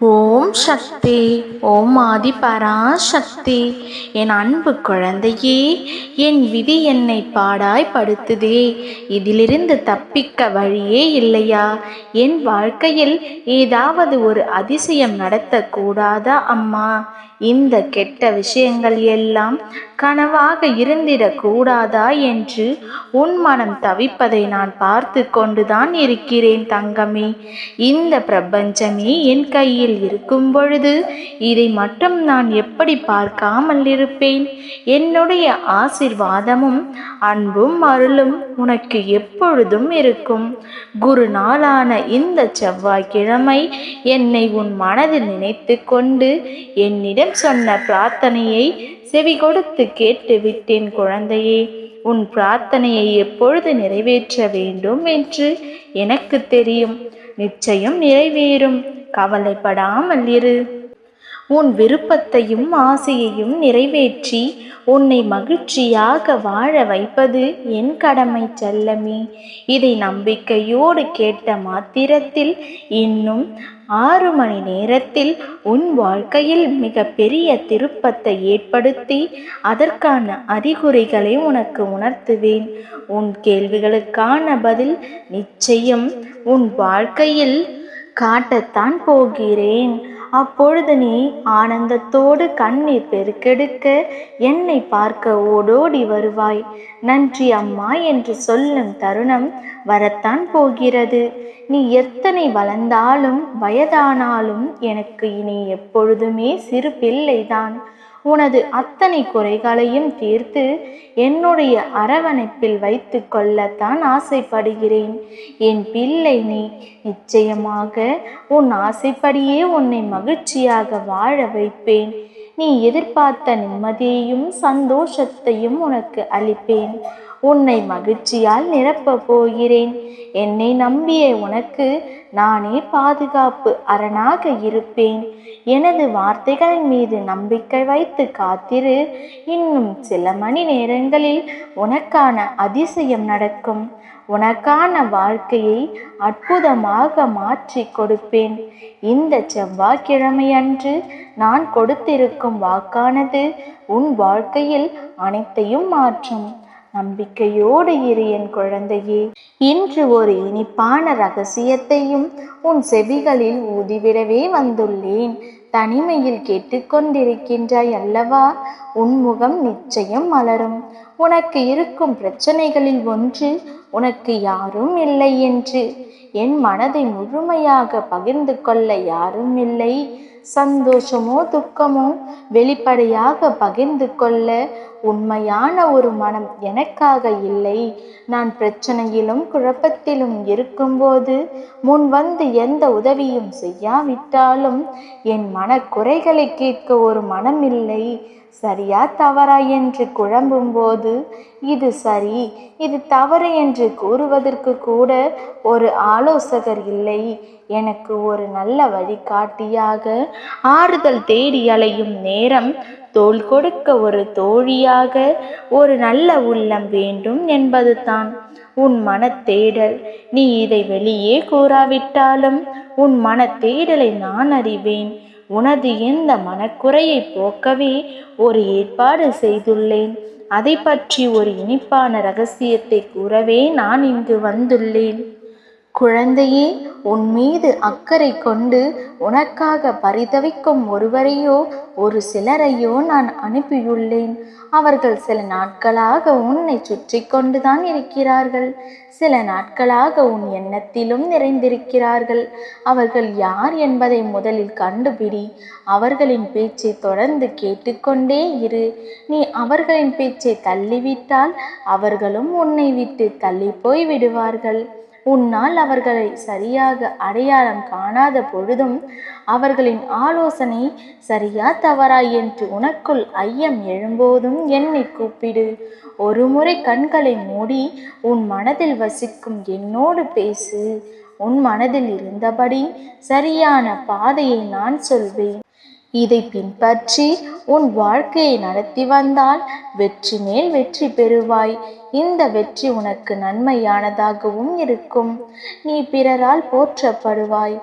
ஓம் சக்தி ஓம் ஆதி பராசக்தி என் அன்பு குழந்தையே என் விதி என்னை பாடாய் படுத்துதே. இதிலிருந்து தப்பிக்க வழியே இல்லையா? என் வாழ்க்கையில் ஏதாவது ஒரு அதிசயம் நடத்தக்கூடாதா அம்மா? இந்த கெட்ட விஷயங்கள் எல்லாம் கனவாக இருந்திடக்கூடாதா என்று உன் மனம் தவிப்பதை நான் பார்த்து கொண்டுதான் இருக்கிறேன் தங்கமே. இந்த பிரபஞ்சமே என் கையில் இருக்கும் பொழுது இதை மட்டும் நான் எப்படி பார்க்காமல் இருப்பேன்? என்னுடைய ஆசிர்வாதமும் அன்பும் அருளும் உனக்கு எப்பொழுதும் இருக்கும். குரு நாளான இந்த செவ்வாய்க்கிழமை என்னை உன் மனதில் நினைத்து கொண்டு என்னிடம் சொன்ன பிரார்த்தனையை செவி கொடுத்து கேட்டு விட்டேன் குழந்தையே. உன் பிரார்த்தனையை எப்பொழுது நிறைவேற்ற வேண்டும் என்று எனக்கு தெரியும். நிச்சயம் நிறைவேறும். கவலைப்படாமல் இரு. உன் விருப்பத்தையும் ஆசையையும் நிறைவேற்றி உன்னை மகிழ்ச்சியாக வாழ வைப்பது என் கடமை செல்லமே. இதை நம்பிக்கையோடு கேட்ட மாத்திரத்தில் இன்னும் ஆறு மணி நேரத்தில் உன் வாழ்க்கையில் மிக பெரிய திருப்பத்தை ஏற்படுத்தி அதற்கான அறிகுறிகளை உனக்கு உணர்த்துவேன். உன் கேள்விகளுக்கான பதில் நிச்சயம் உன் வாழ்க்கையில் காட்டத்தான் போகிறேன். அப்பொழுது நீ ஆனந்தத்தோடு கண்ணீர் பெருக்கெடுக்க என்னை பார்க்க ஓடோடி வருவாய். நன்றி அம்மா என்று சொல்லும் தருணம் வரத்தான் போகிறது. நீ எத்தனை வளர்ந்தாலும் வயதானாலும் எனக்கு இனி எப்பொழுதுமே சிறு பிள்ளைதான். உனது அத்தனை குறைகளையும் தீர்த்து என்னுடைய அரவணைப்பில் வைத்து கொள்ளத்தான் ஆசைப்படுகிறேன். என் பிள்ளை நீ நிச்சயமாக உன் ஆசைப்படியே உன்னை மகிழ்ச்சியாக வாழ வைப்பேன். நீ எதிர்பார்த்த நிம்மதியையும் சந்தோஷத்தையும் உனக்கு அளிப்பேன். உன்னை மகிழ்ச்சியால் நிரப்பப் போகிறேன். என்னை நம்பிய உனக்கு நானே பாதுகாப்பு அரணாக இருப்பேன். எனது வார்த்தைகளின் மீது நம்பிக்கை வைத்து காத்திரு. இன்னும் சில மணி நேரங்களில் உனக்கான அதிசயம் நடக்கும். உனக்கான வாழ்க்கையை அற்புதமாக மாற்றி கொடுப்பேன். இந்த செவ்வாய்க்கிழமை அன்று நான் கொடுத்திருக்கும் வாக்கானது உன் வாழ்க்கையில் அனைத்தையும் மாற்றும். நம்பிக்கையோடு இரு என் குழந்தையே. இன்று ஒரு இனிப்பான ரகசியத்தையும் உன் செவிகளில் ஊதிவிடவே வந்துள்ளேன். தனிமையில் கேட்டுக்கொண்டிருக்கின்றாய் அல்லவா? உன் முகம் நிச்சயம் மலரும். உனக்கு இருக்கும் பிரச்சனைகளில் ஒன்று உனக்கு யாரும் இல்லை என்று. என் மனதை முழுமையாக பகிர்ந்து கொள்ள யாரும் இல்லை. சந்தோஷமோ துக்கமோ வெளிப்படையாக பகிர்ந்து கொள்ள உண்மையான ஒரு மனம் எனக்காக இல்லை. நான் பிரச்சனையிலும் குழப்பத்திலும் இருக்கும்போது முன் வந்து எந்த உதவியும் செய்யாவிட்டாலும் என் மன குறைகளை கேட்க ஒரு மனம் இல்லை சரியா தவறா என்று குழம்பும் போது இது சரி இது தவறு என்று கூறுவதற்கு கூட ஒரு ஆலோசகர் இல்லை. எனக்கு ஒரு நல்ல வழிகாட்டியாக ஆறுதல் தேடி அலையும் நேரம் தோள் கொடுக்க ஒரு தோழியாக. ஒரு நல்ல உள்ளம் வேண்டும் என்பது தான் உன் மனத்தேடல் நீ இதை வெளியே கூறாவிட்டாலும் உன் மனத்தேடலை நான் அறிவேன். உனது இந்த மனக்குறையை போக்கவே ஒரு ஏற்பாடு செய்துள்ளேன். அதை பற்றி ஒரு இனிப்பான ரகசியத்தை கூறவே நான் இங்கு வந்துள்ளேன். குழந்தையே உன் மீது அக்கறை கொண்டு உனக்காக பரிதவிக்கும் ஒருவரையோ ஒரு சிலரையோ நான் அனுப்பியுள்ளேன். அவர்கள் சில நாட்களாக உன்னை சுற்றி கொண்டுதான் இருக்கிறார்கள். சில நாட்களாக உன் எண்ணத்திலும் நிறைந்திருக்கிறார்கள். அவர்கள் யார் என்பதை முதலில் கண்டுபிடி. அவர்களின் பேச்சை தொடர்ந்து கேட்டுக்கொண்டே இரு. நீ அவர்களின் பேச்சை தள்ளிவிட்டால் அவர்களும் உன்னை விட்டு தள்ளி போய் விடுவார்கள் உன்னால் அவர்களை சரியாக அடையாளம் காணாத பொழுதும் அவர்களின் ஆலோசனை சரியா தவறா என்று உனக்குள் ஐயம் எழும்போதும் என்னை கூப்பிடு. ஒரு முறை கண்களை மூடி உன் மனதில் வசிக்கும் என்னோடு பேசு. உன் மனதில் இருந்தபடி சரியான பாதையை நான் சொல்வேன். இதை பின்பற்றி உன் வாழ்க்கையை நடத்தி வந்தால் வெற்றி மேல் வெற்றி பெறுவாய். இந்த வெற்றி உனக்கு நன்மையானதாகவும் இருக்கும். நீ பிறரால் போற்றப்படுவாய்.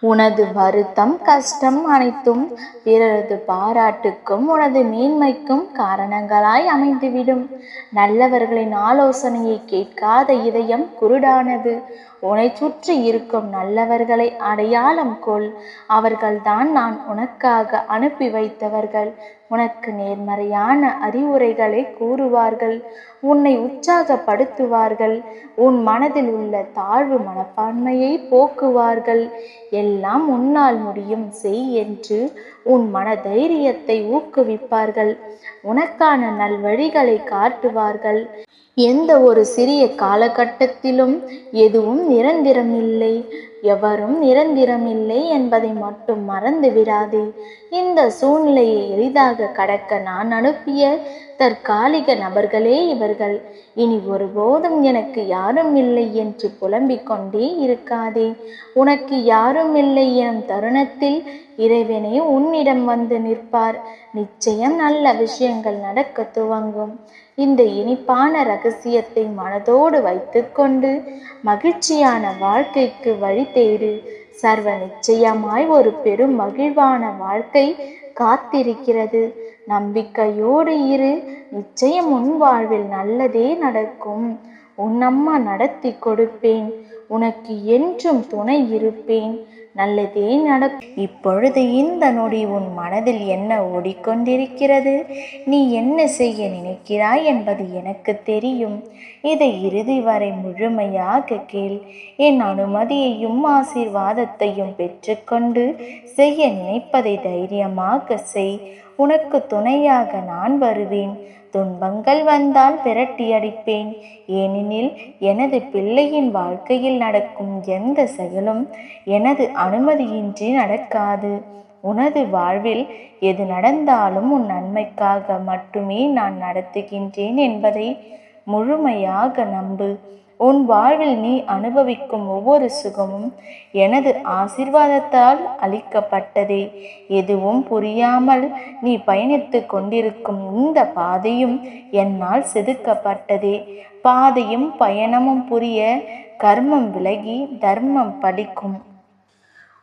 உனது வருத்தம் கஷ்டம் அனைத்தும் பிறரது பாராட்டுக்கும் உனது மேன்மைக்கும் காரணங்களாய் அமைந்துவிடும். நல்லவர்களின் ஆலோசனையை கேட்காத இதயம் குருடானது. உன்னை சுற்றி இருக்கும் நல்லவர்களை அடையாளம் கொள். அவர்கள்தான் நான் உனக்காக அனுப்பி வைத்தவர்கள். உனக்கு நேர்மறையான அறிவுரைகளை கூறுவார்கள் உன்னை உற்சாகப்படுத்துவார்கள் உன் மனதில் உள்ள தாழ்வு மனப்பான்மையை போக்குவார்கள். எல்லாம் உன்னால் முடியும் செய் என்று உன் மன தைரியத்தை ஊக்குவிப்பார்கள். உனக்கான நல்வழிகளை காட்டுவார்கள். எந்த ஒரு சிறிய காலகட்டத்திலும் எதுவும் நிரந்தரமில்லை. எவரும் நிரந்தரமில்லை என்பதை மட்டும் மறந்து விடாதே. இந்த சூழ்நிலையை எளிதாக கடக்க நான் அனுப்பிய தற்காலிக நபர்களே இவர்கள். இனி ஒருபோதும் எனக்கு யாரும் இல்லை என்று புலம்பிக் கொண்டே இருக்காதே. உனக்கு யாரும் இல்லை எனும் தருணத்தில் இறைவனே உன்னிடம் வந்து நிற்பார். நிச்சயம் நல்ல விஷயங்கள் நடக்க துவங்கும். இந்த இனிப்பான ரகசியத்தை மனதோடு வைத்துக்கொண்டு மகிழ்ச்சியான வாழ்க்கைக்கு வழி தேடு. சர்வ நிச்சயமாய் ஒரு பெரும் மகிழ்வான வாழ்க்கை காத்திருக்கிறது. நம்பிக்கையோடு இரு. நிச்சயம் உன் வாழ்வில் நல்லதே நடக்கும். உன் அம்மா நடத்தி கொடுப்பேன். உனக்கு என்றும் துணை இருப்பேன். நல்லதே நடக்கும். இப்பொழுது இந்த நொடி உன் மனதில் என்ன ஓடிக்கொண்டிருக்கிறது? நீ என்ன செய்ய நினைக்கிறாய் என்பது எனக்கு தெரியும். இதை இறுதி வரை முழுமையாக கேள். என் அனுமதியையும் ஆசீர்வாதத்தையும் பெற்றுக்கொண்டு செய்ய நினைப்பதை தைரியமாக செய். உனக்கு துணையாக நான் வருவேன். துன்பங்கள் வந்தால் விரட்டி அடிப்பேன். ஏனெனில் எனது பிள்ளையின் வாழ்க்கையில் நடக்கும் எந்த செயலும் எனது அனுமதியின்றி நடக்காது. உனது வாழ்வில் எது நடந்தாலும் உன் நன்மைக்காக மட்டுமே நான் நடத்துகின்றேன் என்பதை முழுமையாக நம்பு. உன் வாழ்வில் நீ அனுபவிக்கும் ஒவ்வொரு சுகமும் எனது ஆசிர்வாதத்தால் அளிக்கப்பட்டதே. எதுவும் புரியாமல் நீ பயணித்து கொண்டிருக்கும் இந்த பாதையும் என்னால் செதுக்கப்பட்டதே. பாதையும் பயணமும் புரிய கர்மம் விலகி தர்மம் பலிக்கும்.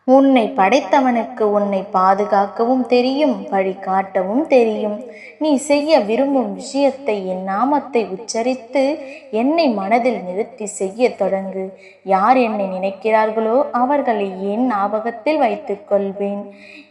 உன்னை படைத்தவனுக்கு உன்னை பாதுகாக்கவும் தெரியும் வழிகாட்டவும் தெரியும். நீ செய்ய விரும்பும் விஷயத்தை என் நாமத்தை உச்சரித்து என்னை மனதில் நிறுத்தி செய்ய தொடங்கு. யார் என்னை நினைக்கிறார்களோ அவர்களை என் ஞாபகத்தில் வைத்துக் கொள்வேன்.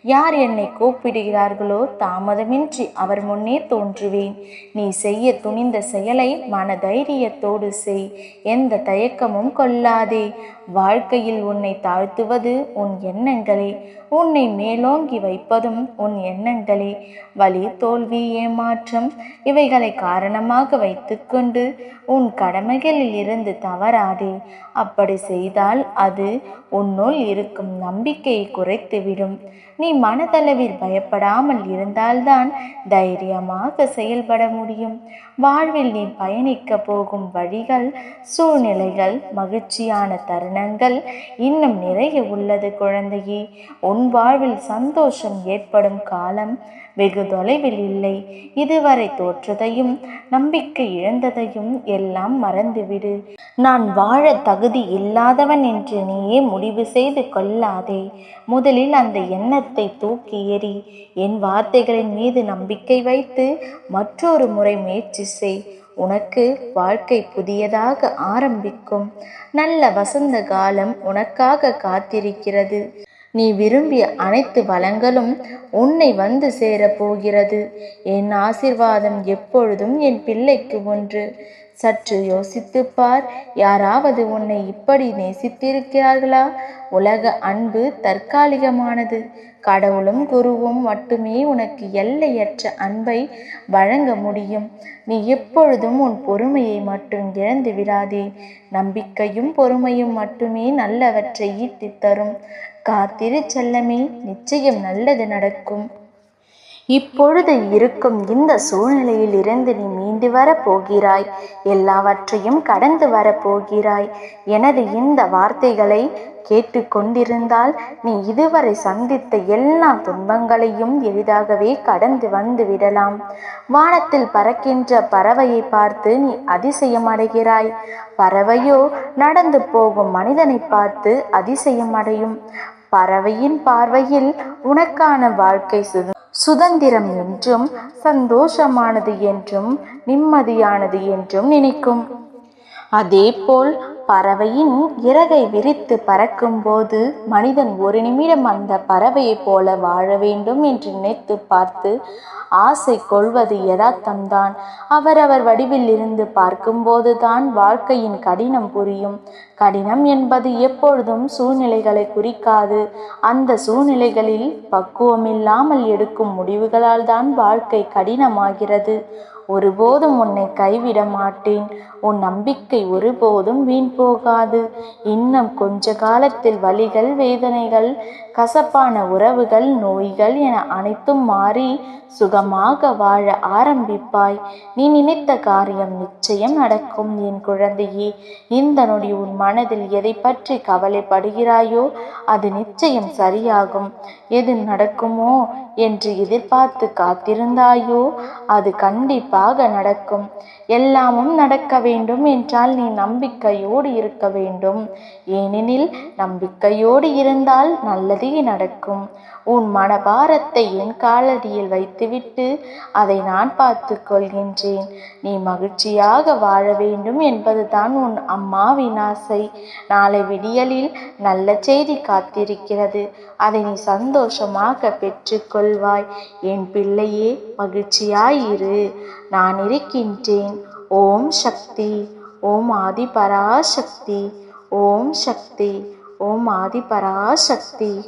யார் என்னை கூப்பிடுகிறார்களோ தாமதமின்றி அவர் முன்னே தோன்றுவேன். நீ செய்ய துணிந்த செயலை மன தைரியத்தோடு செய். எந்த தயக்கமும் கொள்ளாதே. வாழ்க்கையில் உன்னை தாழ்த்துவது உன் எண்ணங்களே உன்னை மேலோங்கி வைப்பதும் உன் எண்ணங்களே. வலி தோல்வி ஏமாற்றம் இவைகளை காரணமாக வைத்துக்கொண்டு உன் கடமைகளில் இருந்து தவறாதே. அப்படி செய்தால் அது உன்னுள் இருக்கும் நம்பிக்கையை குறைத்துவிடும். நீ மனதளவில் பயப்படாமல் இருந்தால்தான் தைரியமாக செயல்பட முடியும். வாழ்வில் நீ பயணிக்க போகும் வழிகள் சூழ்நிலைகள் மகிழ்ச்சியான தருணங்கள் இன்னும் நிறைய உள்ளது குழந்தையே. உன் வாழ்வில் சந்தோஷம் ஏற்படும் காலம் வெகு தொலைவில் இல்லை. இதுவரை தோற்றதையும் நம்பிக்கை இழந்ததையும் எல்லாம் மறந்துவிடு. நான் வாழ தகுதி இல்லாதவன் என்று நீயே முடிவு செய்து கொள்ளாதே. முதலில் அந்த எண்ணத்தை தூக்கி எறி என் வார்த்தைகளின் மீது நம்பிக்கை வைத்து மற்றொரு முறை முயற்சி செய். உனக்கு வாழ்க்கை புதியதாக ஆரம்பிக்கும். நல்ல வசந்த காலம் உனக்காக காத்திருக்கிறது. நீ விரும்பிய அனைத்து வளங்களும் உன்னை வந்து சேரப் போகிறது. என் ஆசிர்வாதம் எப்பொழுதும் என் பிள்ளைக்கு ஒன்று. சற்று யோசித்துப் பார் யாராவது உன்னை இப்படி நேசித்திருக்கிறார்களா? உலக அன்பு தற்காலிகமானது. கடவுளும் குருவும் மட்டுமே உனக்கு எல்லையற்ற அன்பை வழங்க முடியும். நீ எப்பொழுதும் உன் பொறுமையை மட்டும் இழந்து விடாதே. நம்பிக்கையும் பொறுமையும் மட்டுமே நல்லவற்றை ஈட்டித் தரும் காத்திரு செல்லமே நிச்சயம் நல்லது நடக்கும். இப்பொழுது இருக்கும் இந்த சூழ்நிலையில் இருந்து நீ மீண்டு வரப்போகிறாய். எல்லாவற்றையும் கடந்து வர போகிறாய் எனது இந்த வார்த்தைகளை கேட்டுக்கொண்டிருந்தால் நீ இதுவரை சந்தித்த எல்லா துன்பங்களையும் எளிதாகவே கடந்து வந்து விடலாம். வானத்தில் பறக்கின்ற பறவையை பார்த்து நீ அதிசயம் அடைகிறாய் பறவையோ நடந்து போகும் மனிதனை பார்த்து அதிசயம் அடையும் பறவையின் பார்வையில் உனக்கான வாழ்க்கை சுதந்திரம். சுதந்திரம் என்றும் சந்தோஷமானது என்றும் நிம்மதியானது என்றும் நினைக்கும். அதேபோல் பறவையின் இறகை விரித்து பறக்கும்போது மனிதன் ஒரு நிமிடம் அந்த பறவையைப் போல வாழ வேண்டும் என்று நினைத்து பார்த்து ஆசை கொள்வது யதார்த்தம்தான். அவரவர் வடிவில் இருந்து பார்க்கும்போது தான் வாழ்க்கையின் கடினம் புரியும். கடினம் என்பது எப்பொழுதும் சூழ்நிலைகளை குறிக்காது. அந்த சூழ்நிலைகளில் பக்குவமில்லாமல் எடுக்கும் முடிவுகளால் தான் வாழ்க்கை கடினமாகிறது. ஒருபோதும் உன்னை கைவிட மாட்டேன். உன் நம்பிக்கை ஒருபோதும் வீண் போகாது. இன்னும் கொஞ்ச காலத்தில் வலிகள் வேதனைகள் கசப்பான உறவுகள் நோய்கள் என அனைத்தும் மாறி சுகமாக வாழ ஆரம்பிப்பாய். நீ நினைத்த காரியம் நிச்சயம் நடக்கும் என் குழந்தையே. இந்த நொடி உன் மனதில் எதை பற்றி கவலைப்படுகிறாயோ அது நிச்சயம் சரியாகும். எது நடக்குமோ என்று எதிர்பார்த்து காத்திருந்தாயோ? அது கண்டிப்பாக நடக்கும். எல்லாமும் நடக்க வேண்டும் என்றால் நீ நம்பிக்கையோடு இருக்க வேண்டும். ஏனெனில் நம்பிக்கையோடு இருந்தால் நல்லதே நடக்கும். உன் மனபாரத்தை என் காலடியில் வைத்துவிட்டு அதை நான் பார்த்து கொள்கின்றேன். நீ மகிழ்ச்சியாக வாழ வேண்டும் என்பதுதான் உன் அம்மாவின் ஆசை. நாளை விடியலில் நல்ல செய்தி காத்திருக்கிறது. அதை நீ சந்தோஷமாக பெற்றுக்கொள். பெற்றுக்கொள்வாய் என் பிள்ளையே மகிழ்ச்சியாயிரு. நான் இருக்கின்றேன். ஓம் சக்தி. ஓம் ஆதி பராசக்தி ஓம் சக்தி. ஓம் ஆதி பராசக்தி